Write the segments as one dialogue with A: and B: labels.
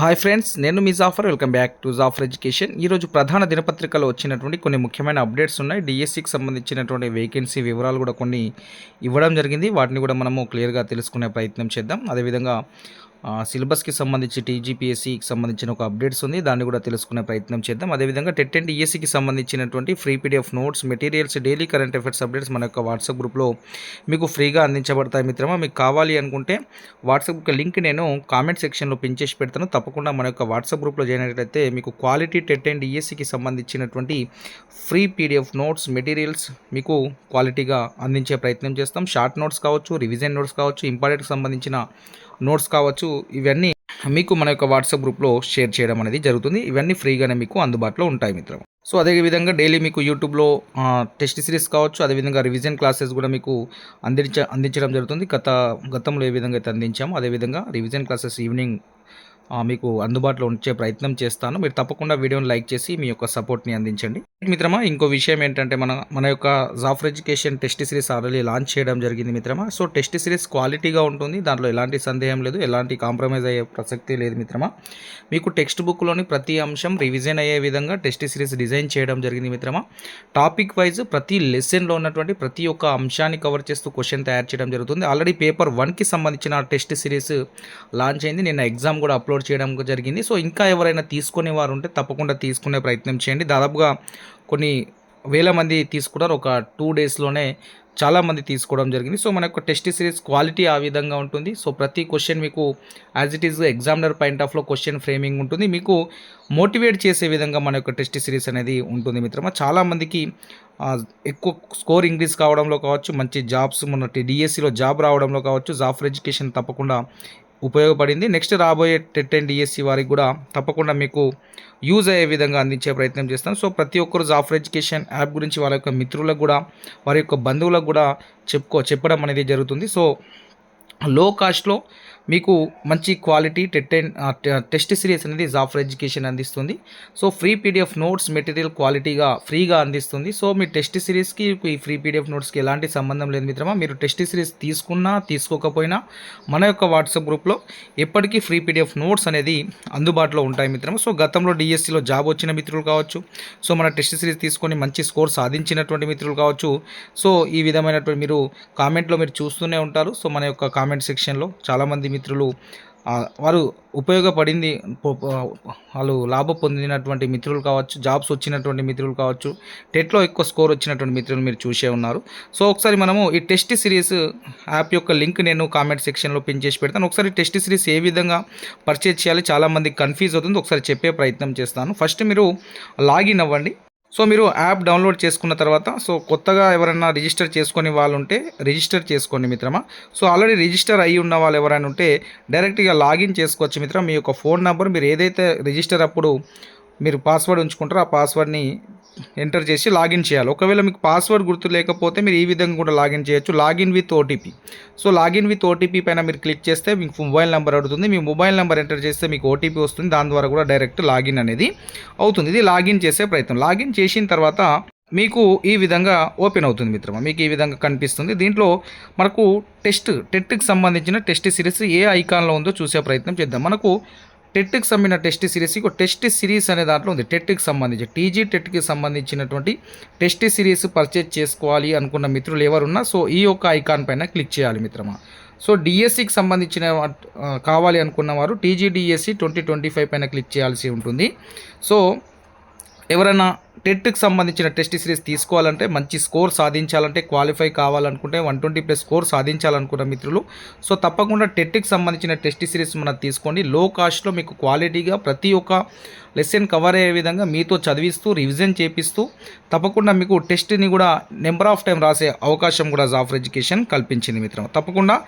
A: Hi friends నేను మీ Jafar welcome back to Jafar education ఈరోజు ప్రధాన దినపత్రికలో వచ్చినటువంటి కొన్ని ముఖ్యమైన అప్డేట్స్ ఉన్నాయి. డిఎస్సికి సంబంధించినటువంటి వేకెన్సీ వివరాలు కూడా కొన్ని ఇవ్వడం జరిగింది. వాటిని కూడా మనము క్లియర్గా తెలుసుకునే ప్రయత్నం చేద్దాం. అదేవిధంగా సిలబస్కి సంబంధించి టీజీపీఎస్సికి సంబంధించిన ఒక అప్డేట్స్ ఉంది. దాన్ని కూడా తెలుసుకునే ప్రయత్నం చేద్దాం. అదేవిధంగా టెట్ అండ్ డిఎస్సికి సంబంధించినటువంటి free PDF notes materials daily current affairs updates మన యొక్క వాట్సాప్ గ్రూప్లో మీకు ఫ్రీగా అందించబడతాయి మిత్రమా. మీకు కావాలి అనుకుంటే వాట్సాప్ యొక్క లింక్ నేను కామెంట్ సెక్షన్లో పిన్ చేసి పెడతాను. తప్పకుండా మన యొక్క వాట్సాప్ గ్రూప్లో జాయిన్ అయినట్లయితే మీకు క్వాలిటీ టెట్ అండ్ డిఎస్సికి సంబంధించినటువంటి ఫ్రీ పీడిఎఫ్ నోట్స్ మెటీరియల్స్ మీకు క్వాలిటీగా అందించే ప్రయత్నం చేస్తాం. షార్ట్ నోట్స్ కావచ్చు రివిజన్ నోట్స్ కావచ్చు ఇంపార్టెంట్కి సంబంధించిన నోట్స్ కావచ్చు ఇవన్నీ మీకు మన యొక్క వాట్సాప్ గ్రూప్లో షేర్ చేయడం అనేది జరుగుతుంది. ఇవన్నీ ఫ్రీగానే మీకు అందుబాటులో ఉంటాయి మిత్రం. సో అదే విధంగా డైలీ మీకు యూట్యూబ్లో టెస్ట్ సిరీస్ కావచ్చు అదేవిధంగా రివిజన్ క్లాసెస్ కూడా మీకు అందించ అందించడం జరుగుతుంది. గత గతంలో ఏ విధంగా అయితే అందించామో అదేవిధంగా రివిజన్ క్లాసెస్ ఈవినింగ్ మీకు అందుబాటులో ఉంచే ప్రయత్నం చేస్తాను. మీరు తప్పకుండా వీడియోని లైక్ చేసి మీ యొక్క సపోర్ట్ని అందించండి. మిత్రమా ఇంకో విషయం ఏంటంటే మన మన యొక్క Jafar education test series already launch చేయడం జరిగింది మిత్రమా. సో టెస్ట్ సిరీస్ క్వాలిటీగా ఉంటుంది. దాంట్లో ఎలాంటి సందేహం లేదు. ఎలాంటి కాంప్రమైజ్ అయ్యే ప్రసక్తి లేదు మిత్రమా. మీకు టెక్స్ట్ బుక్లోని ప్రతి అంశం రివిజన్ అయ్యే విధంగా టెస్ట్ సిరీస్ డిజైన్ చేయడం జరిగింది మిత్రమా. టాపిక్ వైజ్ ప్రతి లెసన్లో ఉన్నటువంటి ప్రతి ఒక్క అంశాన్ని కవర్ చేస్తూ క్వశ్చన్ తయారు చేయడం జరుగుతుంది. ఆల్రెడీ పేపర్ వన్కి సంబంధించిన టెస్ట్ సిరీస్ లాంచ్ అయింది. నిన్న ఎగ్జామ్ కూడా అప్లోడ్ చేయడం జరిగింది. సో ఇంకా ఎవరైనా తీసుకునే వారు ఉంటే తప్పకుండా తీసుకునే ప్రయత్నం చేయండి. దాదాపుగా కొన్ని వేల మంది తీసుకున్నారు ఒక టూ డేస్లోనే చాలామంది తీసుకోవడం జరిగింది. సో మన యొక్క టెస్ట్ సిరీస్ క్వాలిటీ ఆ విధంగా ఉంటుంది. సో ప్రతి క్వశ్చన్ మీకు as it is examiner point ఆఫ్లో క్వశ్చన్ ఫ్రేమింగ్ ఉంటుంది. మీకు మోటివేట్ చేసే విధంగా మన యొక్క టెస్ట్ సిరీస్ అనేది ఉంటుంది మిత్రమా. చాలామందికి ఎక్కువ స్కోర్ ఇంక్రీజ్ కావడంలో కావచ్చు మంచి జాబ్స్ మన డిఎస్సిలో జాబ్ రావడంలో కావచ్చు జాఫర్ ఎడ్యుకేషన్ తప్పకుండా ఉపయోగపడింది. నెక్స్ట్ రాబోయే టెట్ అండ్ డిఎస్సి వారికి కూడా తప్పకుండా మీకు యూజ్ అయ్యే విధంగా అందించే ప్రయత్నం చేస్తాను సో ప్రతి ఒక్కరు జాఫర్ ఎడ్యుకేషన్ యాప్ గురించి వారి యొక్క మిత్రులకు కూడా వారి యొక్క బంధువులకు కూడా చెప్పుకో చెప్పడం అనేది జరుగుతుంది. సో లో కాస్ట్లో మీకు మంచి క్వాలిటీ టెట్ టెస్ట్ సిరీస్ అనేది జాఫర్ ఎడ్యుకేషన్ అందిస్తుంది. So free PDF notes material క్వాలిటీగా ఫ్రీగా అందిస్తుంది. సో మీ టెస్ట్ సిరీస్కి ఈ ఫ్రీ పీడిఎఫ్ నోట్స్కి ఎలాంటి సంబంధం లేదు మిత్రమా. మీరు టెస్ట్ సిరీస్ తీసుకున్నా తీసుకోకపోయినా మన యొక్క వాట్సాప్ గ్రూప్లో ఎప్పటికీ ఫ్రీ పీడిఎఫ్ నోట్స్ అనేది అందుబాటులో ఉంటాయి మిత్రమా. సో గతంలో డిఎస్సిలో జాబ్ వచ్చిన మిత్రులు కావచ్చు. సో మన టెస్ట్ సిరీస్ తీసుకొని మంచి స్కోర్ సాధించినటువంటి మిత్రులు కావచ్చు. సో ఈ విధమైనటువంటి మీరు కామెంట్లో మీరు చూస్తూనే ఉంటారు. సో మన యొక్క కామెంట్ సెక్షన్లో చాలామంది మిత్రులు వారు ఉపయోగపడింది వాళ్ళు లాభం పొందినటువంటి మిత్రులు కావచ్చు జాబ్స్ వచ్చినటువంటి మిత్రులు కావచ్చు టెట్లో ఎక్కువ స్కోర్ వచ్చినటువంటి మిత్రులు మీరు చూసే ఉన్నారు. సో ఒకసారి మనము ఈ టెస్ట్ సిరీస్ యాప్ యొక్క లింక్ నేను కామెంట్ సెక్షన్లో పిన్ చేసి పెడతాను. ఒకసారి టెస్ట్ సిరీస్ ఏ విధంగా పర్చేజ్ చేయాలి చాలామంది కన్ఫ్యూజ్ అవుతుంది. ఒకసారి చెప్పే ప్రయత్నం చేస్తాను. ఫస్ట్ మీరు లాగిన్ అవ్వండి. సో మీరు యాప్ డౌన్లోడ్ చేసుకున్న తర్వాత సో కొత్తగా ఎవరైనా రిజిస్టర్ చేసుకొని వాళ్ళు ఉంటే రిజిస్టర్ చేసుకోండి మిత్రమా. సో ఆల్రెడీ రిజిస్టర్ అయ్యి ఉన్న వాళ్ళు ఎవరైనా ఉంటే డైరెక్ట్గా లాగిన్ చేసుకోవచ్చు మిత్రం మీ యొక్క ఫోన్ నెంబర్ మీరు ఏదైతే రిజిస్టర్ అప్పుడు మీరు పాస్వర్డ్ ఉంచుకుంటారు ఆ పాస్వర్డ్ని ఎంటర్ చేసి లాగిన్ చేయాలి. ఒకవేళ మీకు పాస్వర్డ్ గుర్తు లేకపోతే మీరు ఈ విధంగా కూడా లాగిన్ చేయొచ్చు. Login with OTP so login with OTP పైన మీరు క్లిక్ చేస్తే మీకు మొబైల్ నెంబర్ అడుగుతుంది. మీ మొబైల్ నెంబర్ ఎంటర్ చేస్తే మీకు ఓటీపీ వస్తుంది. దాని ద్వారా కూడా డైరెక్ట్ లాగిన్ అనేది అవుతుంది. ఇది లాగిన్ చేసే ప్రయత్నం. లాగిన్ చేసిన తర్వాత మీకు ఈ విధంగా ఓపెన్ అవుతుంది మిత్రమా. మీకు ఈ విధంగా కనిపిస్తుంది. దీంట్లో మనకు టెస్ట్ టెట్కి సంబంధించిన టెస్ట్ సిరీస్ ఏ ఐకాన్లో ఉందో చూసే ప్రయత్నం చేద్దాం. మనకు టెట్కి సంబంధించిన టెస్ట్ సిరీస్. ఒక టెస్ట్ సిరీస్ అనే దాంట్లో ఉంది. టెట్కి సంబంధించి టీజీ టెట్కి సంబంధించినటువంటి టెస్ట్ సిరీస్ పర్చేజ్ చేసుకోవాలి అనుకున్న మిత్రులు ఎవరున్నా సో ఈ యొక్క ఐకాన్ పైన క్లిక్ చేయాలి మిత్రమా. సో డిఎస్సికి సంబంధించిన కావాలి అనుకున్న వారు TG DSC twenty twenty five పైన క్లిక్ చేయాల్సి ఉంటుంది. సో ఎవరైనా టెట్కి సంబంధించిన టెస్ట్ సిరీస్ తీసుకోవాలంటే మంచి స్కోర్ సాధించాలంటే క్వాలిఫై కావాలనుకుంటే వన్ ట్వంటీ ప్లస్ స్కోర్ సాధించాలనుకున్న మిత్రులు. సో తప్పకుండా టెట్కి సంబంధించిన టెస్ట్ సిరీస్ మనం తీసుకోండి. లో కాస్ట్లో మీకు క్వాలిటీగా ప్రతి ఒక్క లెసన్ కవర్ అయ్యే విధంగా మీతో చదివిస్తూ రివిజన్ చేపిస్తూ తప్పకుండా మీకు టెస్ట్ని కూడా నెంబర్ ఆఫ్ టైం రాసే అవకాశం కూడా జాఫర్ ఎడ్యుకేషన్ కల్పించింది మిత్రం. తప్పకుండా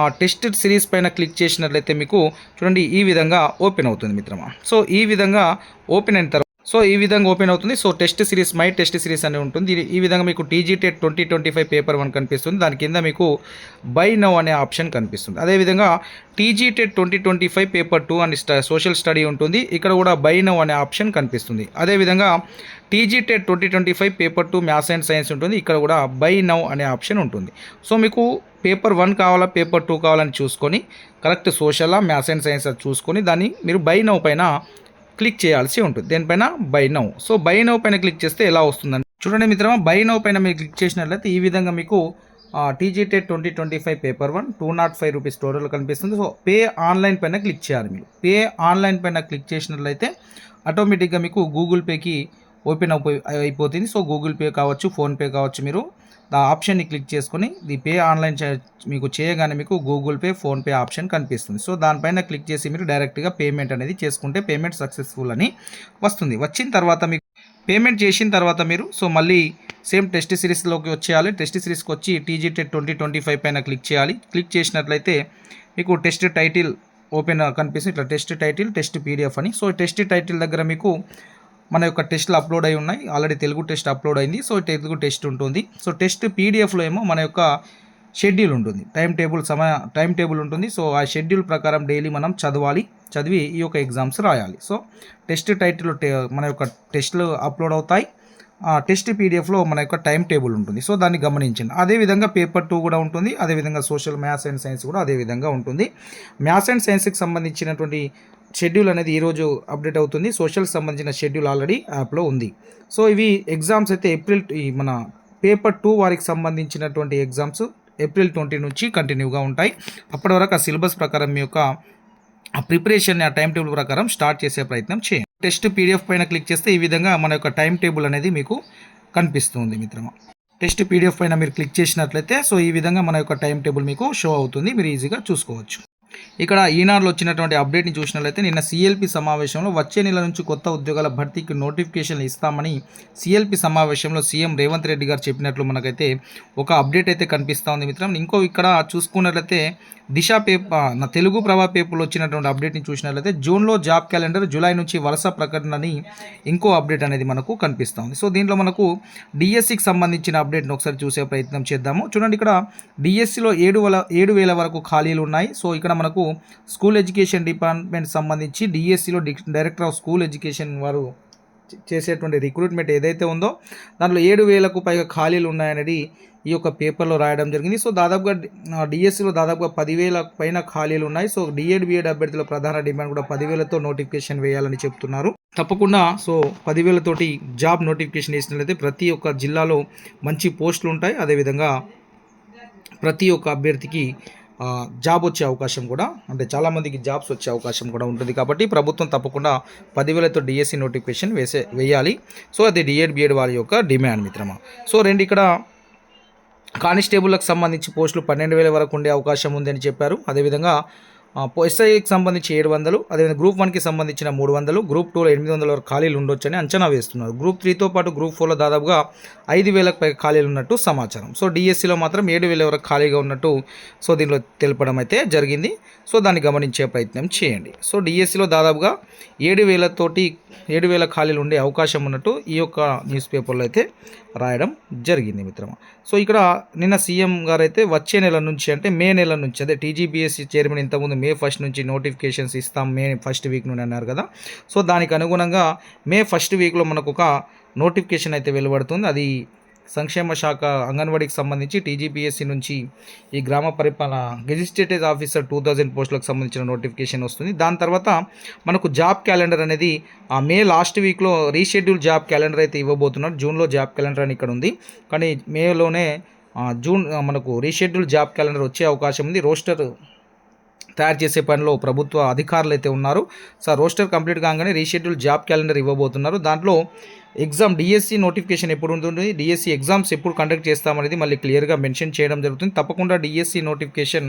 A: ఆ టెస్ట్ సిరీస్ పైన క్లిక్ చేసినట్లయితే మీకు చూడండి ఈ విధంగా ఓపెన్ అవుతుంది మిత్రమా. సో ఈ విధంగా ఓపెన్ అయిన తర్వాత సో ఈ విధంగా ఓపెన్ అవుతుంది. So test series my test series అని ఉంటుంది. ఈ విధంగా మీకు TG TET twenty twenty five paper one కనిపిస్తుంది. దాని కింద మీకు బై నౌ అనే ఆప్షన్ కనిపిస్తుంది. అదేవిధంగా TG TET twenty twenty five paper two అని స్ట సోషల్ స్టడీ ఉంటుంది. ఇక్కడ కూడా బై నౌ అనే ఆప్షన్ కనిపిస్తుంది. అదేవిధంగా TG TET twenty twenty five paper two maths and science ఉంటుంది. ఇక్కడ కూడా బై నౌ అనే ఆప్షన్ ఉంటుంది. సో మీకు పేపర్ వన్ కావాలా పేపర్ టూ కావాలని చూసుకొని కరెక్ట్ సోషలా మ్యాథ్స్ అండ్ సైన్స్ అది చూసుకొని దాన్ని మీరు బై నౌ పైన క్లిక్ చేయాల్సి ఉంటుంది. దేనిపైన? Buy now so buy now పైన క్లిక్ చేస్తే ఎలా వస్తుందండి చూడండి మిత్రమా బై నౌ పైన మీరు క్లిక్ చేసినట్లయితే ఈ విధంగా మీకు TG TET twenty twenty five paper one two not five rupees total కనిపిస్తుంది. సో పే ఆన్లైన్ పైన క్లిక్ చేయాలి మీరు. పే ఆన్లైన్ పైన క్లిక్ చేసినట్లయితే ఆటోమేటిక్గా మీకు గూగుల్ పేకి ఓపెన్ అయిపోయి అయిపోతుంది. సో గూగుల్ పే కావచ్చు ఫోన్పే కావచ్చు మీరు ఆ ఆప్షన్ని క్లిక్ చేసుకొని ది పే ఆన్లైన్ మీకు చేయగానే మీకు గూగుల్ పే ఫోన్పే ఆప్షన్ కనిపిస్తుంది. సో దానిపైన క్లిక్ చేసి మీరు డైరెక్ట్గా పేమెంట్ అనేది చేసుకుంటే పేమెంట్ సక్సెస్ఫుల్ అని వస్తుంది. వచ్చిన తర్వాత మీకు పేమెంట్ చేసిన తర్వాత మీరు సో మళ్ళీ సేమ్ టెస్ట్ సిరీస్లోకి వచ్చేయాలి. టెస్ట్ సిరీస్కి వచ్చి TG TET twenty twenty five పైన క్లిక్ చేయాలి. క్లిక్ చేసినట్లయితే మీకు టెస్ట్ టైటిల్ ఓపెన్ కనిపిస్తుంది. ఇట్లా టెస్ట్ టైటిల్ టెస్ట్ పీడిఎఫ్ అని. సో టెస్ట్ టైటిల్ దగ్గర మీకు మన యొక్క టెస్ట్లు అప్లోడ్ అయి ఉన్నాయి. ఆల్రెడీ తెలుగు టెస్ట్ అప్లోడ్ అయింది. సో తెలుగు టెస్ట్ ఉంటుంది. సో టెస్ట్ పీడిఎఫ్లో ఏమో మన యొక్క షెడ్యూల్ ఉంటుంది. టైం టేబుల్ సమయ టైం టేబుల్ ఉంటుంది. సో ఆ షెడ్యూల్ ప్రకారం డైలీ మనం చదవాలి. చదివి ఈ యొక్క ఎగ్జామ్స్ రాయాలి. సో టెస్ట్ టైటిల్ మన యొక్క టెస్ట్లు అప్లోడ్ అవుతాయి. టెస్ట్ పీడిఎఫ్లో మన యొక్క టైం టేబుల్ ఉంటుంది. సో దాన్ని గమనించండి. అదేవిధంగా పేపర్ టూ కూడా ఉంటుంది. అదేవిధంగా సోషల్ మ్యాథ్స్ అండ్ సైన్స్ కూడా అదే విధంగా ఉంటుంది. మ్యాథ్స్ అండ్ సైన్స్కి సంబంధించినటువంటి షెడ్యూల్ అనేది ఈరోజు అప్డేట్ అవుతుంది. సోషల్కి సంబంధించిన షెడ్యూల్ ఆల్రెడీ యాప్లో ఉంది. సో ఇవి ఎగ్జామ్స్ అయితే ఏప్రిల్ ఈ మన పేపర్ టూ వారికి సంబంధించినటువంటి ఎగ్జామ్స్ ఏప్రిల్ ట్వంటీ నుంచి కంటిన్యూగా ఉంటాయి. అప్పటి వరకు ఆ సిలబస్ ప్రకారం మీ యొక్క ప్రిపరేషన్ ఆ టైం టేబుల్ ప్రకారం స్టార్ట్ చేసే ప్రయత్నం చేయండి. టెస్ట్ పీడిఎఫ్ పైన క్లిక్ చేస్తే ఈ విధంగా మన యొక్క టైం టేబుల్ అనేది మీకు కనిపిస్తుంది మిత్రమా. టెస్ట్ పీడిఎఫ్ పైన మీరు క్లిక్ చేసినట్లయితే సో ఈ విధంగా మన యొక్క టైం టేబుల్ మీకు షో అవుతుంది. మీరు ఈజీగా చూసుకోవచ్చు. ఇక్కడ ఈనాడులో వచ్చినటువంటి అప్డేట్ని చూసినట్లయితే నిన్న సిఎల్పి సమావేశంలో వచ్చే నెల నుంచి కొత్త ఉద్యోగాల భర్తీకి నోటిఫికేషన్లు ఇస్తామని సిఎల్పి సమావేశంలో సీఎం రేవంత్ రెడ్డి గారు చెప్పినట్లు మనకైతే ఒక అప్డేట్ అయితే కనిపిస్తూ ఉంది మిత్రం. ఇంకో ఇక్కడ చూసుకున్నట్లయితే దిశ పేపర్ నా తెలుగు ప్రభా పేపర్లో వచ్చినటువంటి అప్డేట్ని చూసినట్లయితే జూన్లో జాబ్ క్యాలెండర్ జూలై నుంచి వరుస ప్రకటనని ఇంకో అప్డేట్ అనేది మనకు కనిపిస్తూ ఉంది. సో దీంట్లో మనకు డిఎస్సికి సంబంధించిన అప్డేట్ని ఒకసారి చూసే ప్రయత్నం చేద్దాము. చూడండి ఇక్కడ డిఎస్సిలో ఏడు వేల ఏడు వేల వరకు ఖాళీలు ఉన్నాయి. సో ఇక్కడ మనకు స్కూల్ ఎడ్యుకేషన్ డిపార్ట్మెంట్ సంబంధించి డిఎస్సిలో డైరెక్టర్ ఆఫ్ స్కూల్ ఎడ్యుకేషన్ వారు చేసేటువంటి రిక్రూట్మెంట్ ఏదైతే ఉందో దాంట్లో ఏడు వేలకు పైగా ఖాళీలు ఉన్నాయనేది ఈ యొక్క పేపర్లో రాయడం జరిగింది. సో దాదాపుగా డిఎస్సిలో దాదాపుగా పదివేల పైన ఖాళీలు ఉన్నాయి. సో డిఎడ్ బిఎడ్ అభ్యర్థుల ప్రధాన డిమాండ్ కూడా పదివేలతో నోటిఫికేషన్ వేయాలని చెప్తున్నారు. తప్పకుండా సో పదివేలతోటి జాబ్ నోటిఫికేషన్ వేసినట్లయితే ప్రతి ఒక్క జిల్లాలో మంచి పోస్టులు ఉంటాయి. అదేవిధంగా ప్రతి ఒక్క అభ్యర్థికి జాబ్ వచ్చే అవకాశం కూడా అంటే చాలామందికి జాబ్స్ వచ్చే అవకాశం కూడా ఉంటుంది కాబట్టి ప్రభుత్వం తప్పకుండా పదివేలతో డిఎస్సి నోటిఫికేషన్ వేసే వేయాలి. సో అది డిఎడ్ బిఎడ్ వారి యొక్క డిమాండ్ మిత్రమా. సో రెండు ఇక్కడ కానిస్టేబుల్కి సంబంధించి పోస్టులు పన్నెండు వేల వరకు ఉండే అవకాశం ఉందని చెప్పారు. అదేవిధంగా ఎస్ఐకి సంబంధించి ఏడు వందలు అదేవిధంగా గ్రూప్ వన్కి సంబంధించిన మూడు వందలు గ్రూప్ టూలో ఎనిమిది వందల వరకు ఖాళీలు ఉండొచ్చని అంచనా వేస్తున్నారు. గ్రూప్ త్రీతో పాటు గ్రూప్ ఫోర్లో దాదాపుగా ఐదు వేలకు పైగా ఖాళీలు ఉన్నట్టు సమాచారం. సో డిఎస్సిలో మాత్రం ఏడు వేల వరకు ఖాళీగా ఉన్నట్టు సో దీనిలో తెలపడం అయితే జరిగింది. సో దాన్ని గమనించే ప్రయత్నం చేయండి. సో డిఎస్సిలో దాదాపుగా ఏడు వేలతోటి ఏడు వేల ఖాళీలు ఉండే అవకాశం ఉన్నట్టు ఈ యొక్క న్యూస్ పేపర్లో అయితే రాయడం జరిగింది మిత్రమా. సో ఇక్కడ నిన్న సీఎం గారు అయితే వచ్చే నెల నుంచి అంటే మే నెల నుంచి అదే టీజీబీఎస్సీ చైర్మన్ ఇంతకుముందు మే ఫస్ట్ నుంచి నోటిఫికేషన్స్ ఇస్తాం మే ఫస్ట్ వీక్ నుండి అన్నారు కదా. సో దానికి అనుగుణంగా మే ఫస్ట్ వీక్లో మనకు ఒక నోటిఫికేషన్ అయితే వెలువడుతుంది. అది సంక్షేమ శాఖ అంగన్వాడీకి సంబంధించి టీజీపీఎస్సీ నుంచి ఈ గ్రామ పరిపాలన గెజిస్ట్రేటివ్ ఆఫీసర్ టూ థౌజండ్ పోస్టులకు సంబంధించిన నోటిఫికేషన్ వస్తుంది. దాని తర్వాత మనకు జాబ్ క్యాలెండర్ అనేది ఆ మే లాస్ట్ వీక్లో రీషెడ్యూల్ జాబ్ క్యాలెండర్ అయితే ఇవ్వబోతున్నారు. జూన్లో జాబ్ క్యాలెండర్ అని ఇక్కడ ఉంది. కానీ మేలోనే జూన్ మనకు రీషెడ్యూల్ జాబ్ క్యాలెండర్ వచ్చే అవకాశం ఉంది. రోస్టర్ తయారు చేసే పనిలో ప్రభుత్వ అధికారులు అయితే ఉన్నారు. సార్ రోస్టర్ కంప్లీట్ కాగానే రీషెడ్యూల్ జాబ్ క్యాలెండర్ ఇవ్వబోతున్నారు. దాంట్లో ఎగ్జామ్ డిఎస్సి నోటిఫికేషన్ ఎప్పుడు ఉంటుంది డిఎస్సి ఎగ్జామ్స్ ఎప్పుడు కండక్ట్ చేస్తామనేది మళ్ళీ క్లియర్గా మెన్షన్ చేయడం జరుగుతుంది. తప్పకుండా డిఎస్సి నోటిఫికేషన్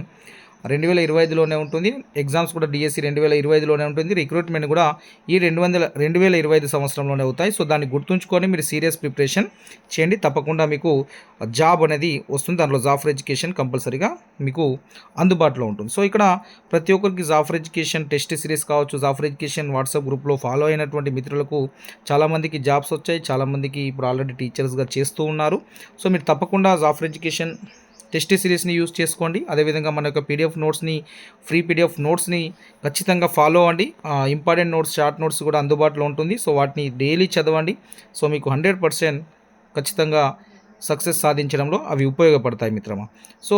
A: రెండు వేల ఇరవై ఐదులోనే ఉంటుంది. ఎగ్జామ్స్ కూడా డిఎస్సి రెండు వేల ఇరవై ఐదులోనే ఉంటుంది. రిక్రూట్మెంట్ కూడా ఈ రెండు వందల రెండు వేల ఇరవై ఐదు సంవత్సరంలోనే అవుతాయి. సో దాన్ని గుర్తుంచుకొని మీరు సీరియస్ ప్రిపరేషన్ చేయండి. తప్పకుండా మీకు జాబ్ అనేది వస్తుంది. దాంట్లో జాఫర్ ఎడ్యుకేషన్ కంపల్సరీగా మీకు అందుబాటులో ఉంటుంది. సో ఇక్కడ ప్రతి ఒక్కరికి జాఫర్ ఎడ్యుకేషన్ టెస్ట్ సిరీస్ కావచ్చు జాఫర్ ఎడ్యుకేషన్ వాట్సాప్ గ్రూప్లో ఫాలో అయినటువంటి మిత్రులకు చాలామందికి జాబ్స్ వచ్చాయి. చాలామందికి ఇప్పుడు ఆల్రెడీ టీచర్స్గా చేస్తూ ఉన్నారు. సో మీరు తప్పకుండా జాఫర్ ఎడ్యుకేషన్ టెస్ట్ సిరీస్ని యూస్ చేసుకోండి. అదేవిధంగా మన యొక్క పీడిఎఫ్ నోట్స్ని ఫ్రీ పీడిఎఫ్ నోట్స్ని ఖచ్చితంగా ఫాలో అవ్వండి. ఇంపార్టెంట్ నోట్స్ షార్ట్ నోట్స్ కూడా అందుబాటులో ఉంటుంది. సో వాటిని డైలీ చదవండి. సో మీకు హండ్రెడ్ పర్సెంట్ ఖచ్చితంగా సక్సెస్ సాధించడంలో అవి ఉపయోగపడతాయి మిత్రమా. సో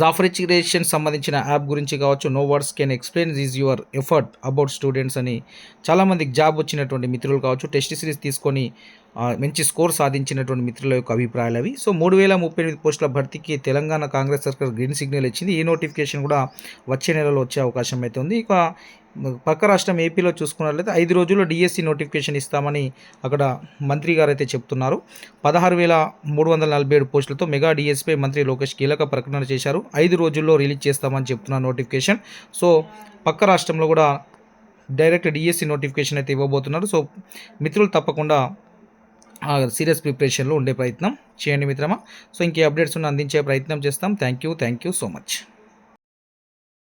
A: జాఫర్ ఎడ్యుకేషన్ సంబంధించిన యాప్ గురించి కావచ్చు no words can explain is your effort about students అని చాలామందికి జాబ్ వచ్చినటువంటి మిత్రులు కావచ్చు టెస్ట్ సిరీస్ తీసుకొని మంచి స్కోర్ సాధించినటువంటి మిత్రుల యొక్క అభిప్రాయాలు అవి. సో మూడు వేల ముప్పై ఎనిమిది పోస్టుల భర్తీకి తెలంగాణ కాంగ్రెస్ సర్కార్ గ్రీన్ సిగ్నల్ ఇచ్చింది. ఈ నోటిఫికేషన్ కూడా వచ్చే నెలలో వచ్చే అవకాశం అయితే ఉంది. ఇక పక్క రాష్ట్రం ఏపీలో చూసుకున్నట్లయితే ఐదు రోజుల్లో డిఎస్సి నోటిఫికేషన్ ఇస్తామని అక్కడ మంత్రి గారు అయితే చెప్తున్నారు. పదహారు వేల మూడు వందల నలభై ఏడు పోస్టులతో మెగా డిఎస్పై మంత్రి లోకేష్ కీలక ప్రకటన చేశారు. ఐదు రోజుల్లో రిలీజ్ చేస్తామని చెప్తున్న నోటిఫికేషన్. సో పక్క రాష్ట్రంలో కూడా డైరెక్ట్ డిఎస్సి నోటిఫికేషన్ అయితే ఇవ్వబోతున్నారు. సో మిత్రులు తప్పకుండా సీరియస్ ప్రిపరేషన్లో ఉండే ప్రయత్నం. చేయండి మిత్రమా. సో ఇంకే అప్డేట్స్ ఉన్న అందించే ప్రయత్నం చేస్తాం. Thank you thank you so much